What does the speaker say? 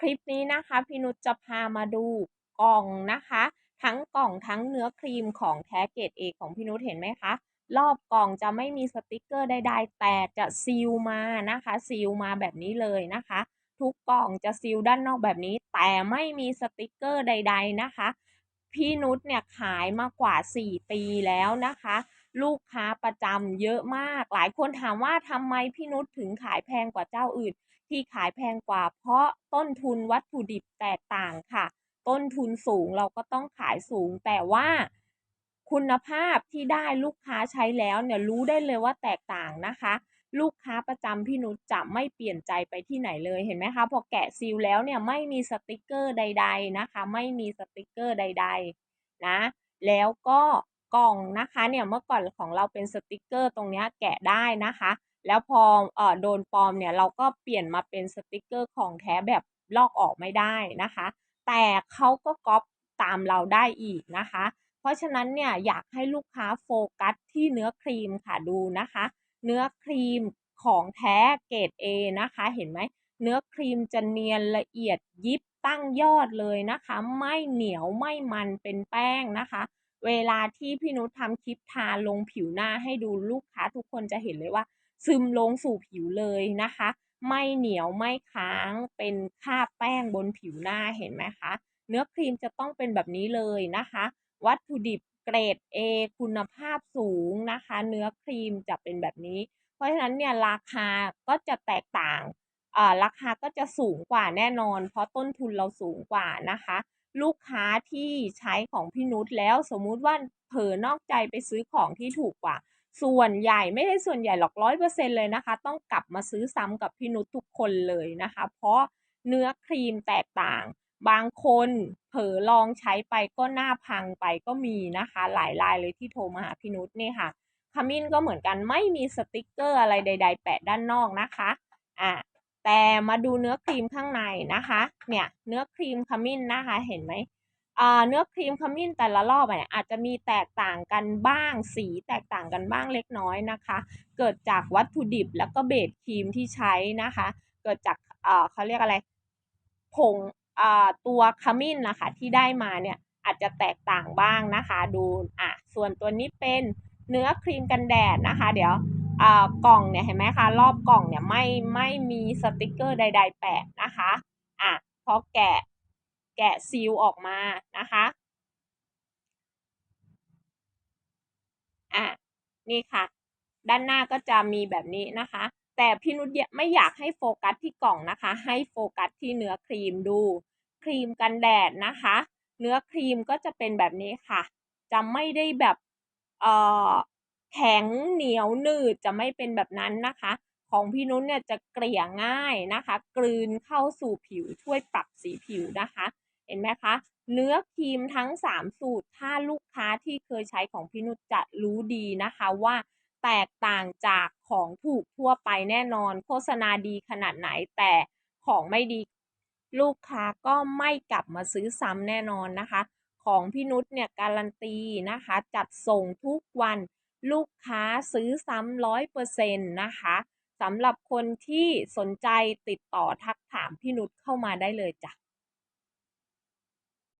คลิปนี้นะคะพี่นุชจะพามาดูกล่องนะคะ ทั้งกล่องทั้งเนื้อครีมของแท้เกรดเอของพี่นุชเห็นไหมคะ รอบกล่องจะไม่มีสติกเกอร์ใดๆแต่จะซีลมานะคะซีลมาแบบนี้เลยนะคะ ทุกกล่องจะซีลด้านนอกแบบนี้ แต่ไม่มีสติกเกอร์ใด ๆนะคะ พี่นุชเนี่ยขายมากว่า 4 ปีแล้วนะคะ ลูกค้าประจำเยอะมาก หลายคนถามว่าทำไมพี่นุชถึงขายแพงกว่าเจ้าอื่น ที่ขายแพงกว่า เพราะต้นทุนวัตถุดิบแตกต่างค่ะ ต้นทุนสูงเราก็ต้องขายสูง แต่ว่าคุณภาพที่ได้ลูกค้าใช้แล้วเนี่ยรู้ได้เลยว่าแตกต่างนะคะ ลูกค้าประจำพี่นุชจะไม่เปลี่ยนใจไปที่ไหนเลยเห็นไหมคะพอแกะซีลแล้วเนี่ยไม่มีสติกเกอร์ใด ๆนะคะ ไม่มีสติกเกอร์ใด ๆ นะ แล้วก็กล่องนะคะเนี่ยเมื่อก่อนของเราเป็นสติกเกอร์ตรงนี้แกะได้นะคะ แล้วพอเอ่อโดนปลอมเนี่ยเราก็เปลี่ยนมาเป็นสติกเกอร์ของแท้แบบลอกออกไม่ได้นะคะ แต่เขาก็ก๊อปตามเราได้อีกนะคะ เพราะฉะนั้นเนี่ยอยากให้ลูกค้าโฟกัสที่เนื้อครีมค่ะดูนะคะ เนื้อครีมของแท้เกรด A นะคะเห็นไหมเนื้อครีมจะเนียนละเอียดยิบตั้งยอดเลยนะคะ ไม่เหนียวไม่มันเป็นแป้งนะคะ เวลาที่พี่นุชทำคลิปทาลงผิวหน้าให้ดูลูกค้าทุกคนจะเห็นเลยว่า ซึมลงสู่ผิวเลยนะคะ ไม่เหนียวไม่ค้างเป็นคราบแป้งบนผิวหน้าเห็นไหมคะ เนื้อครีมจะต้องเป็นแบบนี้เลยนะคะ วัตถุดิบเกรด A คุณภาพสูงนะคะ เนื้อครีมจะเป็นแบบนี้ เพราะฉะนั้นเนี่ยราคาก็จะแตกต่างอ่าราคาก็จะสูงกว่าแน่นอน เพราะต้นทุนเราสูงกว่านะคะ ลูกค้าที่ใช้ของพี่นุชแล้วสมมุติว่าเผลอนอกใจไปซื้อของที่ถูกกว่า ส่วนใหญ่ไม่ได้ส่วนใหญ่หรอกร้อยเปอร์เซ็นเลยนะคะ ต้องกลับมาซื้อซ้ำกับพี่นุชทุกคนเลยนะคะ เพราะเนื้อครีมแตกต่าง บางคนเผลอลองใช้ไปก็หน้าพังไปก็มีนะคะ หลายรายเลยที่โทรมาหาพี่นุชนี่ค่ะขมิ้นก็เหมือนกันไม่มีสติกเกอร์อะไรใด ๆ แปะด้านนอกนะคะอะแต่มาดูเนื้อครีมข้างในนะคะ เนี่ยเนื้อครีมขมิ้นนะคะเห็นไหม เนื้อครีมขมิ้นแต่ละรอบเนี่ยอาจจะมีแตกต่างกันบ้าง สีแตกต่างกันบ้างเล็กน้อยนะคะ เกิดจากวัตถุดิบแล้วก็เบสครีมที่ใช้นะคะ เกิดจากเออเขาเรียกอะไรผงอ่าตัวขมิ้นนะคะที่ได้มาเนี่ยอาจจะแตกต่างบ้างนะคะดูอะส่วนตัวนี้เป็นเนื้อครีมกันแดดนะคะ เดี๋ยวอ่ากล่องเนี่ยเห็นไหมคะรอบกล่องเนี่ยไม่ไม่มีสติกเกอร์ใด ๆ แปะนะคะอะพอแกะ แกะซีลออกมานะคะอะนี่ค่ะ ด้านหน้าก็จะมีแบบนี้นะคะ แต่พี่นุชไม่อยากให้โฟกัสที่กล่องนะคะ ให้โฟกัสที่เนื้อครีมดู ครีมกันแดดนะคะ เนื้อครีมก็จะเป็นแบบนี้ค่ะ จะไม่ได้แบบเอ่อแข็งเหนียวหนืดจะไม่เป็นแบบนั้นนะคะ ของพี่นุชเนี่ยจะเกลี่ยง่ายนะคะ กลืนเข้าสู่ผิวช่วยปรับสีผิวนะคะ เห็นไหมคะ เนื้อครีมทั้ง 3 สูตร ถ้าลูกค้าที่เคยใช้ของพี่นุชจะรู้ดีนะคะว่า แตกต่างจากของถูกทั่วไปแน่นอน โฆษณาดีขนาดไหนแต่ของไม่ดี ลูกค้าก็ไม่กลับมาซื้อซ้ำแน่นอนนะคะ ของพี่นุชเนี่ยการันตีนะคะ จัดส่งทุกวันลูกค้าซื้อซ้ำร้อยเปอร์เซ็นต์นะคะสำหรับคนที่สนใจติดต่อทักถามพี่นุชเข้ามาได้เลยจ้ะ